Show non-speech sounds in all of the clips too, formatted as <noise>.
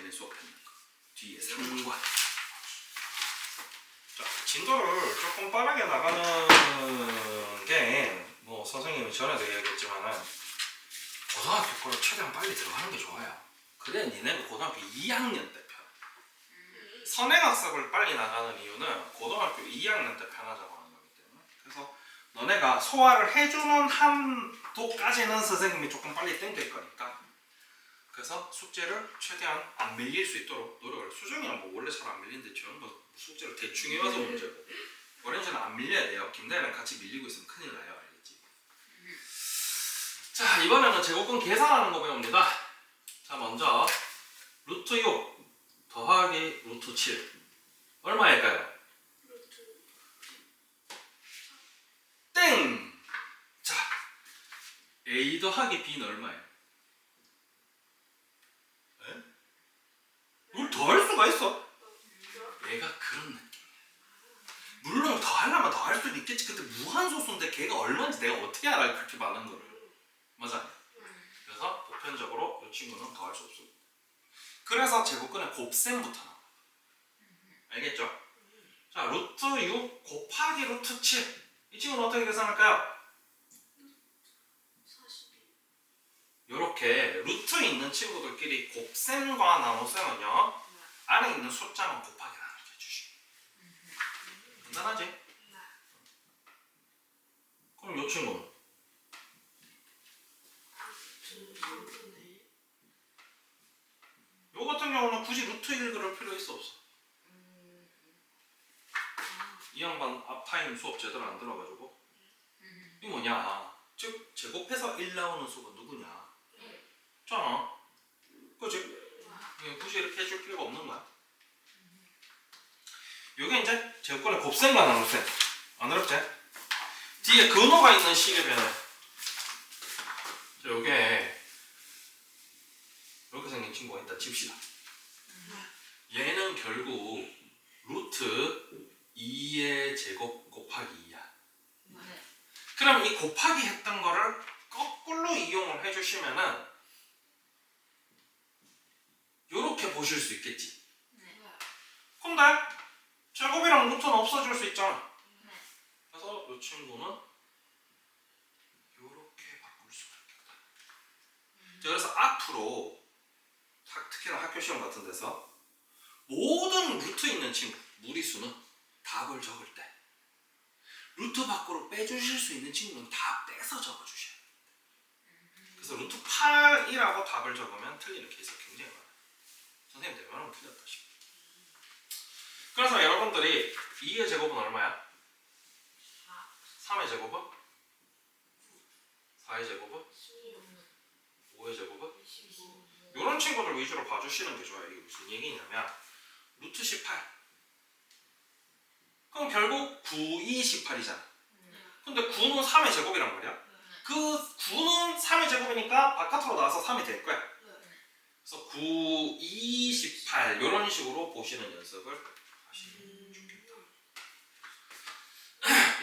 쟤네 수업했는 거 뒤에 상관. 자 진도를 조금 빠르게 나가는 게 뭐 선생님이 전에도 이야기했지만은 고등학교 거를 최대한 빨리 들어가는 게 좋아요. 그래야 니네가 고등학교 2학년 때 편해 선행학습을 빨리 나가는 이유는 고등학교 2학년 때 편하자고 하는 거기 때문에. 그래서 너네가 소화를 해주는 한도까지는 선생님이 조금 빨리 땡길 거니까 그래서 숙제를 최대한 안 밀릴 수 있도록 노력을 수정이는 뭐 원래 잘 안 밀리는데 저는 뭐 숙제를 대충 해와서 문제고 오렌지는 안 밀려야 돼요 김대는 같이 밀리고 있으면 큰일 나요 알겠지? 자 이번에는 제곱근 계산하는 거 배웁니다 자 먼저 루트 6 더하기 루트 7 얼마일까요? 땡! 자 A 더하기 B는 얼마예요? 에? 이걸 더할 수가 있어? 얘가 그런 느낌이야. 물론 더 하려면 더 할 수도 있겠지. 근데 무한소수인데 걔가 얼마인지 내가 어떻게 알아 그렇게 많은 거를. 맞아. 그래서 보편적으로 이 친구는 더 할 수 없어. 그래서 제곱근의 곱셈부터 나와. 알겠죠? 자 루트 6 곱하기 루트 7 이 친구는 어떻게 계산할까요? 이렇게 루트 있는 친구들끼리 곱셈과 나눗셈은요 안에 있는 숫자만 곱하기 나누게 해주시고 간단하지? 그럼 이 친구는? 요 같은 경우는 굳이 루트 1 그럴 필요 있어 없어? 이 양반 앞타임 수업 제대로 안 들어가지고? 이 뭐냐? 즉 제곱해서 1 나오는 수가 누구냐 잖아. 그지? 예, 굳이 이렇게 해줄 필요가 없는 거야. 요게 이제 제곱권의 곱셈과 나눗셈 안 어렵지? 뒤에 근호가 있는 식의 변화 자 요게 이렇게 생긴 친구가 있다. 칩시다. 얘는 결국 루트 2의 제곱 곱하기 2야. 그럼 이 곱하기 했던 거를 거꾸로 이용을 해주시면은 요렇게 보실 수 있겠지. 근데 제곱이랑 루트는 없어질 수 있잖아. 그래서 이 친구는 요렇게 바꿀 수가 있겠다. 자, 그래서 앞으로 학- 특히나 학교 시험 같은 데서 모든 루트 있는 친구 무리수는 답을 적을 때 루트 밖으로 빼주실 수 있는 친구는 다 빼서 적어주셔야 돼요. 그래서 루트 8이라고 답을 적으면 틀리는 케이스가 굉장히 많아요. 선생님 대면하면 틀렸다 싶어. 그래서 여러분들이 2의 제곱은 얼마야? 3의 제곱은? 4의 제곱은? 5의 제곱은? 이런 친구들 위주로 봐주시는 게 좋아요. 이게 무슨 얘기냐면 루트 18 그럼 결국 9, 2, 18이잖아. 근데 9는 3의 제곱이란 말이야. 그 9는 3의 제곱이니까 바깥으로 나와서 3이 될 거야. 그래서 9, 2, 18 이런 식으로 보시는 연습을 하시면 좋겠다.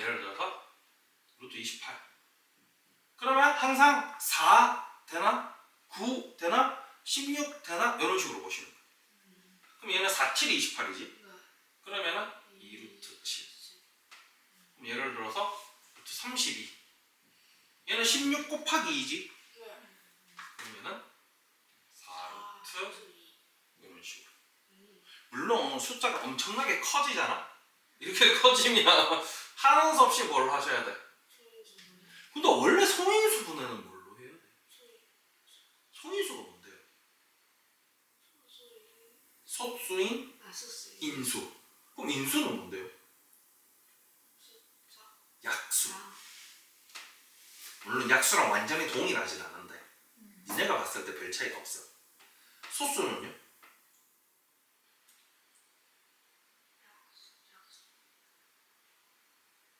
예를 들어서 루트 28 그러면 항상 4 되나 9 되나 16 되나 이런 식으로 보시는 거예요. 그럼 얘는 4, 7이 28이지. 그러면은 2 루트 7 그럼 예를 들어서 루트 32 얘는 16 곱하기 2지. 그러면은 4 루트 이런 식으로. 물론 숫자가 엄청나게 커지잖아. 이렇게 <laughs> 커지면 하는 수 없이 뭘 하셔야 돼. 근데 원래 성인수 분해는 뭘로 해야 돼? 성인수가 뭔데요? 섭수인 인수. 그럼 인수는 뭔데요? 약수. 물론 약수랑 완전히 동일하진 않은데 니네가 봤을 때 별 차이가 없어. 소수는요?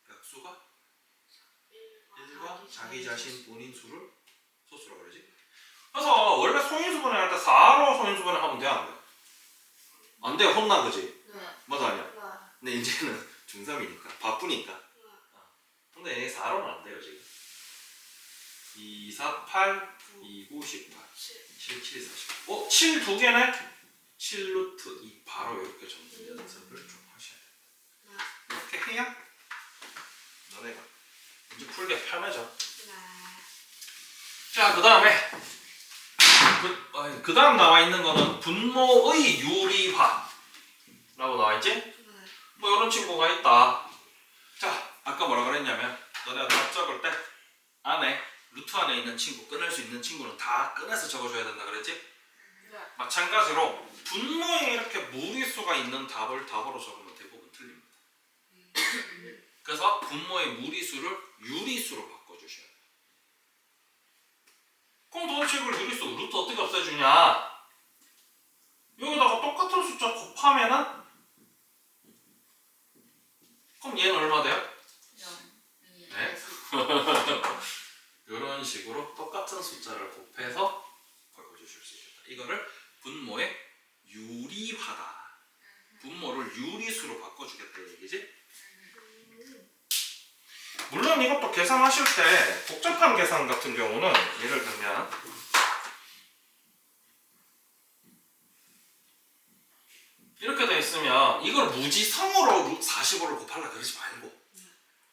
약수가 1과 자기 자신 본인 수를 소수라고 그러지. 그래서 원래 성인수분해 할 때 4로 성인수분해 하면 돼, 안 돼? 안 돼, 혼나, 그지? 맞아, 아니야? 근데 이제는 <laughs> 중3이니까, 바쁘니까. 어. 근데 얘 4로는 안 돼요, 지금. 2, 4, 8, 2, 9, 18. 7, 7, 40. 어, 7 두 개네? 7루트 2 바로 이렇게 적는 연습을 좀 하셔야 돼요. 이렇게 해야 너네가 이제 풀기 편하죠. 네. 자, 그 다음에 그, 어, 그 다음 나와 있는 거는 분모의 유리화라고 나와 있지? 네. 뭐 이런 친구가 있다. 자, 아까 뭐라 그랬냐면 너네가 답 적을 때 안에 루트 안에 있는 친구 꺼낼 수 있는 친구는 다 꺼내서 적어줘야 된다 그랬지? 네. 마찬가지로 분모에 이렇게 무리수가 있는 답을 답으로 적으면 대부분 틀립니다. 그래서 분모의 무리수를 유리수로 바꿔주셔야 돼요. 그럼 도대체 이걸 유리수 루트 어떻게 없애주냐? 여기다가 똑같은 숫자 곱하면은 그럼 얘는 얼마 돼요? 네. <laughs> 이런 식으로 똑같은 숫자를 곱해서 바꿔주실 수 있겠다. 이거를 분모의 유리화다. 분모를 유리수로 바꿔주겠다 이 얘기지? 물론 이것도 계산하실 때 복잡한 계산 같은 경우는 예를 들면 이렇게 돼 있으면 이걸 무지성으로 45를 곱하려 그러지 말고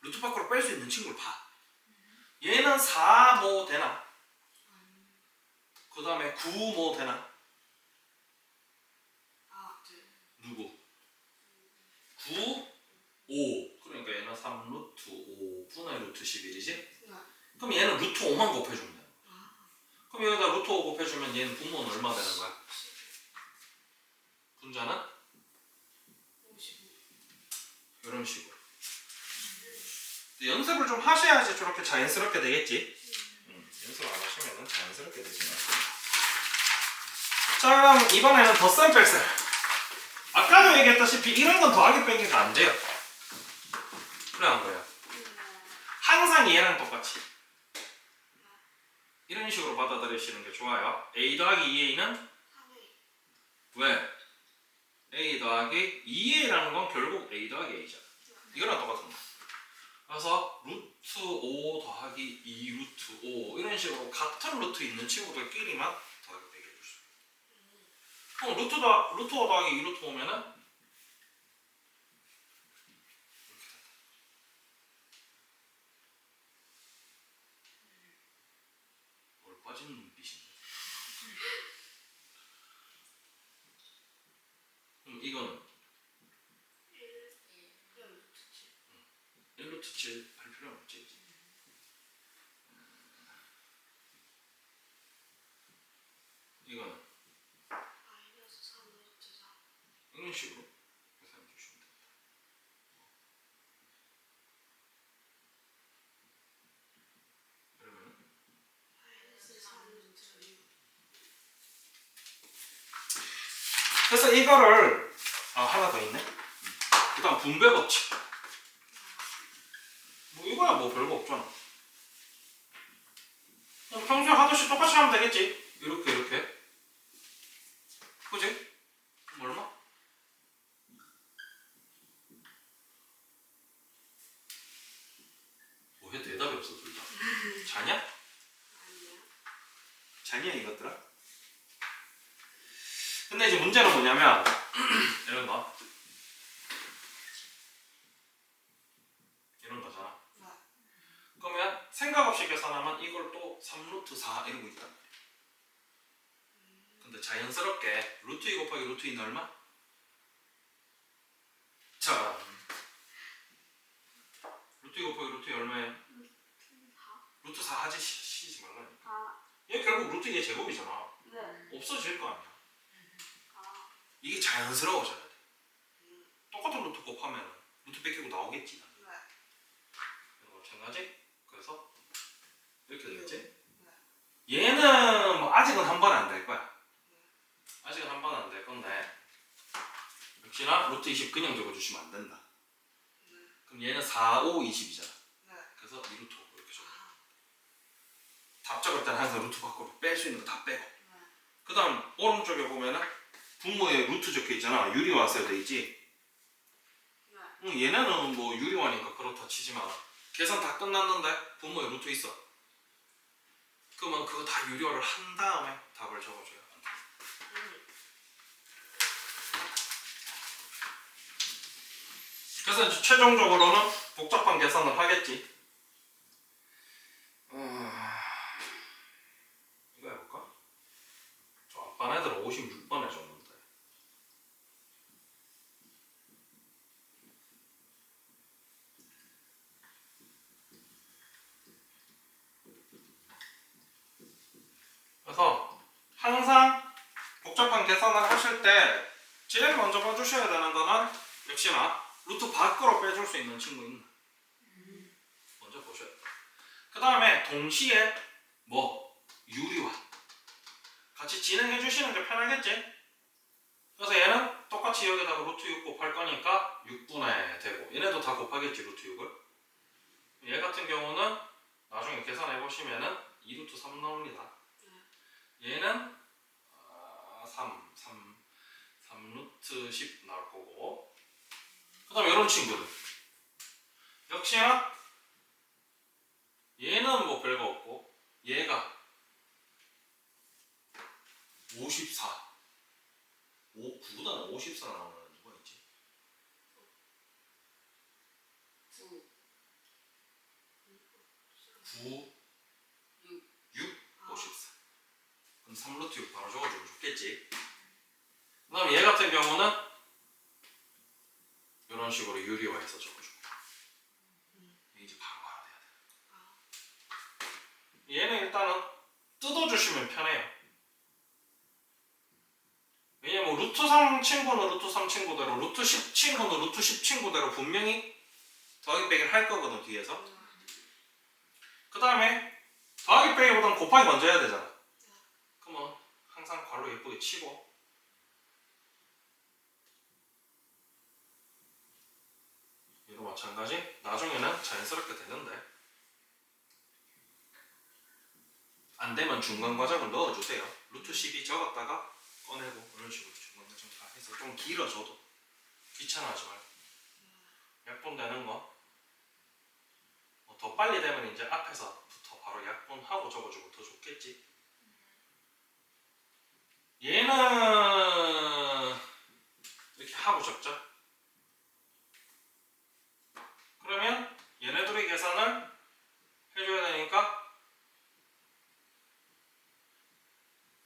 루트 밖으로 뺄 수 있는 친구를 봐. 얘는 4모 되나? 그 다음에 9모 되나? 아, 네. 누구? 9, 5. 그러니까 얘는 3 루트 5분의 루트 11이지? 네. 그럼 얘는 루트 5만 곱해주면 돼. 그럼 여기다 루트 5 곱해주면 얘는 분모는 얼마 되는 거야? 분자는 55. 이런 식으로. 연습을 좀 하셔야지 저렇게 자연스럽게 되겠지. 음, 연습 안 하시면 자연스럽게 되지 않습니다. 자, 그럼 이번에는 덧셈 뺄셈. 아까도 얘기했다시피 이런 건 더하기 빼기가 안 돼요. 그래 안 그래요? 항상 얘랑 똑같이 이런 식으로 받아들이시는 게 좋아요. a 더하기 2a는 3회. 왜? a 더하기 2a라는 건 결국 a 더하기 a잖아. 이거랑 똑같은 거. 그래서 루트 5 더하기 2 루트 5 이런 식으로 같은 루트 있는 친구들끼리만 해줄 수 있어요. 그럼 루트 더 루트 5 더하기 2 루트 5면은 이렇게 된다. 뭘 빠진 눈빛인데. 그럼 이거는 1루트 7 할 필요는 없지. 이제. 이거는 마이너스 3루트 4. 이런 식으로 계산해 주시면 됩니다. 그러면 마이너스 3루트 6. 그래서 이거를 아 하나 더 있네. 그다음 분배 법칙. 뭐 이거야 뭐 별거 없잖아. 평소에 하듯이 똑같이 하면 되겠지. 이렇게 이렇게. 그지? 그럼 얼마? 뭐해 대답이 없어 둘 다. 자냐? 아니요. 자냐 이것들아? 근데 이제 문제는 뭐냐면 이런 거 이런 거잖아. 네. 그러면 생각 없이 계산하면 이걸 또 3루트 4 이러고 있단 말이야. 근데 자연스럽게 루트 2 곱하기 루트 2는 얼마? 자 루트 2 곱하기 루트 2 얼마야? 루트 4 하지 시- 시지 말라니까. 아, 얘 결국 루트 2의 제곱이잖아. 네. 없어질 거 아니야. 아, 이게 자연스러워져야 돼. 똑같은 루트 곱하면 루트 뺏기고 나오겠지. 네. 이거 마찬가지. 그래서 이렇게 되겠지. 네. 얘는 뭐 아직은 한 번은 안 될 거야. 아직은 한 번은 안 될 건데 역시나 루트 20 그냥 적어주시면 안 된다. 그럼 얘는 4, 5, 20이잖아. 네. 그래서 2 루트 5 이렇게 적어. 답 적을 때는 항상 루트 밖으로 뺄수 있는 거 다 빼고. 네. 그 다음 오른쪽에 보면은 분모에 루트 적혀 있잖아. 유리화 써야 돼 있지. 네. 응, 얘네는 뭐 유리화니까 그렇다 치지만 계산 다 끝났는데 분모에 루트 있어. 그러면 그거 다 유리화를 한 다음에 답을 적어줘요. 음. 그래서 이제 최종적으로는 복잡한 계산을 하겠지. 음, 이거 해볼까? 저 앞반 애들은 56번 해줬는데. 그래서 항상 복잡한 계산을 하실 때 제일 먼저 봐주셔야 되는 거는 역시나 루트 밖으로 빼줄 수 있는 친구 있나? 먼저 보셔야 돼요. 그 다음에 동시에 뭐 유리화 같이 진행해 주시는 게 편하겠지? 그래서 얘는 똑같이 여기다가 루트 6 곱할 거니까 6분의 되고 얘네도 다 곱하겠지 루트 6을 얘 같은 경우는 나중에 계산해 보시면은 2루트 3 나옵니다 얘는 아, 3, 3, 3루트 10 나올 거고 그 다음에 이런 친구들. 역시나 얘는 뭐 별거 없고 얘가 54 5, 9보다는 54 나오는 누가 있지? 9 9, 6 6, 54 그럼 3루트 6 바로 적어주면 좋겠지? 그 다음에 얘 같은 경우는 이런 식으로 적어주고 이게 이제 바로 알아야 돼 얘는 일단은 뜯어주시면 편해요. 왜냐면 루트 3 친구는 루트 3 친구대로 루트 10 친구는 루트 10 친구대로 분명히 더하기 빼기를 할 거거든 뒤에서. 그 다음에 더하기 빼기보다는 곱하기 먼저 해야 되잖아. 그러면 항상 괄호 예쁘게 치고 얘도 마찬가지? 나중에는 자연스럽게 되는데. 안 되면 중간 과정을 넣어주세요. 루트 12 적었다가 꺼내고 이런 식으로 중간 과정 다 해서 좀 길어져도 귀찮아하지 말고. 약분 되는 거. 뭐더 빨리 되면 이제 앞에서부터 바로 약분하고 적어주고 더 좋겠지. 얘는 이렇게 하고 적자. 그러면 얘네들의 계산을 해줘야 되니까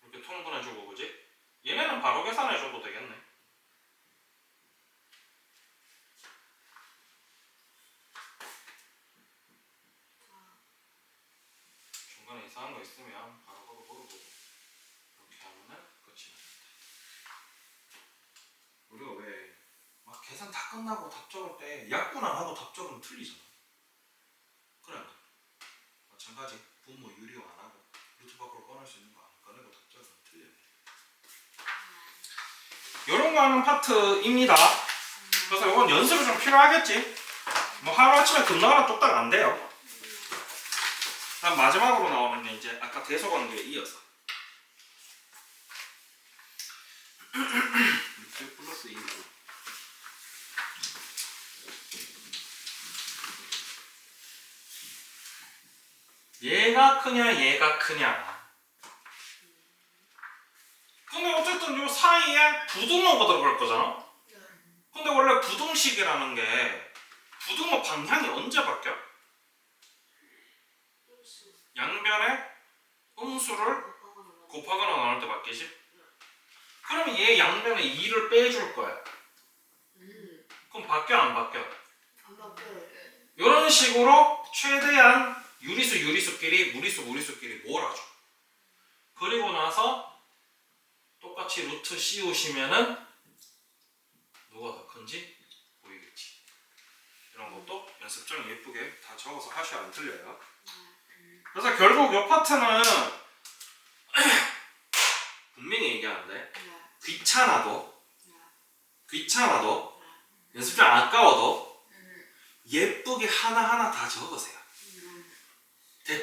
이렇게 통분해주고 그지? 얘네는 바로 계산해줘도 되겠네. 중간에 이상한 거 있으면 바로 바로 물어보고 이렇게 하면은 끝이 납니다. 우리가 왜 막 계산 다 끝나고 답 적을 때 약분 안 하고 답 적으면 틀리잖아. 그래? 마찬가지 분모 유리화 안 하고 루트 밖으로 꺼낼 수 있는 거 안 꺼내고 답 적으면 틀려요. 이런 거 하는 파트입니다. 그래서 이건 연습이 좀 필요하겠지. 뭐 하루아침에 금나가라 뚝딱 안 돼요. 그다음 마지막으로 나오는 게 이제 아까 대소관계에 이어서 6 플러스 2고 얘가 크냐 얘가 크냐 근데 어쨌든 요 사이에 부등호가 들어갈 거잖아 근데 원래 부등식이라는 게 부등호 방향이 언제 바뀌어? 양변에 음수를 곱하거나 나눌 때 바뀌지? 그러면 얘 양변에 2를 빼줄 거야. 음. 그럼 바뀌어 안 바뀌어? 이런 식으로 최대한 유리수 유리수끼리 무리수 무리수끼리 몰아줘. 그리고 나서 똑같이 루트 씌우시면은 누가 더 큰지 보이겠지. 이런 것도 연습장 예쁘게 다 적어서 하셔야 안 틀려요. 그래서 결국 이 파트는 <clears throat> 분명히 얘기하는데 네. 귀찮아도 네. 귀찮아도 연습장 아까워도 음. 예쁘게 하나하나 다 적으세요.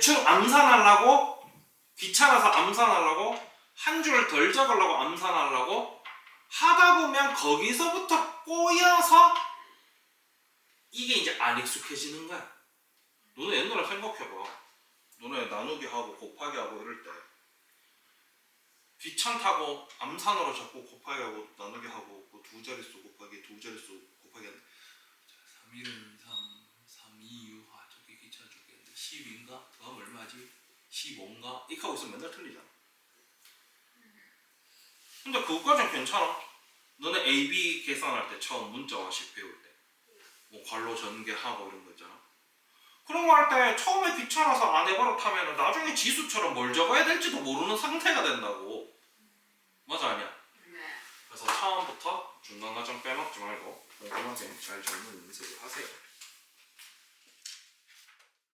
음. 대충 암산하려고 귀찮아서 암산하려고 한줄덜 적으려고 암산하려고 하다 보면 거기서부터 꼬여서 이게 이제 안 익숙해지는 거야. 너네 옛날에 생각해봐. 너네 나누기 하고 곱하기 하고 이럴 때 귀찮다고 암산으로 자꾸 곱하기 하고 나누기 하고 그두 자릿수 곱하기 두 자릿수 곱하기 하는 3 1 3 3 2 6 아 저게 귀찮아 죽겠는데 10인가? 더 하면 얼마지? 15인가? 이렇게 하고 있으면 맨날 틀리잖아. 근데 그것까진 괜찮아. 너네 A, B 계산할 때 처음 문자화식 배울 때. 뭐 괄호 전개하고 이런 거 있잖아. 그런 거 할 때 처음에 귀찮아서 안 해버릇 하면 나중에 지수처럼 뭘 적어야 될지도 모르는 상태가 된다고. 맞아 아니야? 네. 그래서 처음부터 중간 과정 빼먹지 말고 꼼꼼하게 잘 적는 연습을 하세요.